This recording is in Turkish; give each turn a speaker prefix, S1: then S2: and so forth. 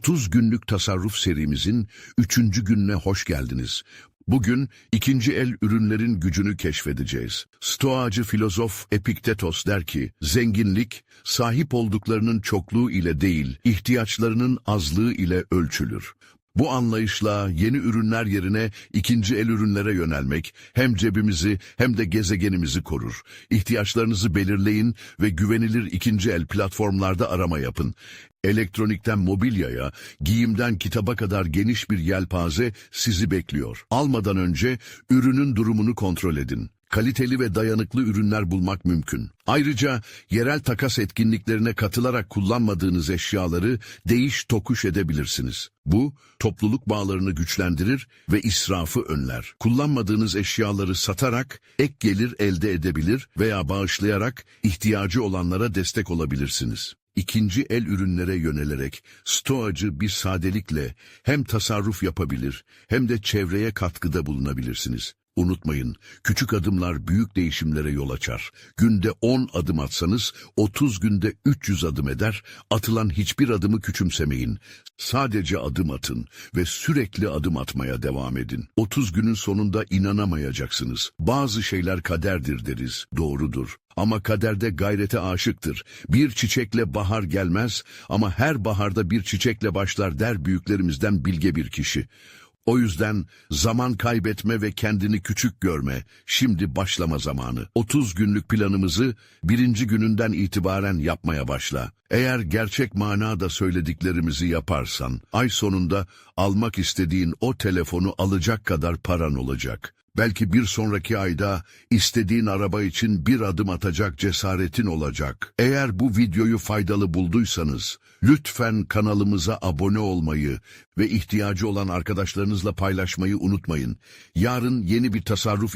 S1: 30 günlük tasarruf serimizin 3. gününe hoş geldiniz. Bugün ikinci el ürünlerin gücünü keşfedeceğiz. Stoacı filozof Epiktetos der ki, zenginlik sahip olduklarının çokluğu ile değil, ihtiyaçlarının azlığı ile ölçülür. Bu anlayışla yeni ürünler yerine ikinci el ürünlere yönelmek hem cebimizi hem de gezegenimizi korur. İhtiyaçlarınızı belirleyin ve güvenilir ikinci el platformlarda arama yapın. Elektronikten mobilyaya, giyimden kitaba kadar geniş bir yelpaze sizi bekliyor. Almadan önce ürünün durumunu kontrol edin. Kaliteli ve dayanıklı ürünler bulmak mümkün. Ayrıca yerel takas etkinliklerine katılarak kullanmadığınız eşyaları değiş tokuş edebilirsiniz. Bu, topluluk bağlarını güçlendirir ve israfı önler. Kullanmadığınız eşyaları satarak ek gelir elde edebilir veya bağışlayarak ihtiyacı olanlara destek olabilirsiniz. İkinci el ürünlere yönelerek stoacı bir sadelikle hem tasarruf yapabilir hem de çevreye katkıda bulunabilirsiniz. Unutmayın, küçük adımlar büyük değişimlere yol açar. Günde 10 adım atsanız 30 günde 300 adım eder. Atılan hiçbir adımı küçümsemeyin. Sadece adım atın ve sürekli adım atmaya devam edin. 30 günün sonunda inanamayacaksınız. Bazı şeyler kaderdir deriz. Doğrudur. Ama kaderde gayrete aşıktır. Bir çiçekle bahar gelmez ama her baharda bir çiçekle başlar der büyüklerimizden bilge bir kişi. O yüzden zaman kaybetme ve kendini küçük görme. Şimdi başlama zamanı. 30 günlük planımızı birinci gününden itibaren yapmaya başla. Eğer gerçek manada söylediklerimizi yaparsan, ay sonunda almak istediğin o telefonu alacak kadar paran olacak. Belki bir sonraki ayda istediğin araba için bir adım atacak cesaretin olacak. Eğer bu videoyu faydalı bulduysanız, lütfen kanalımıza abone olmayı ve ihtiyacı olan arkadaşlarınızla paylaşmayı unutmayın. Yarın yeni bir tasarruf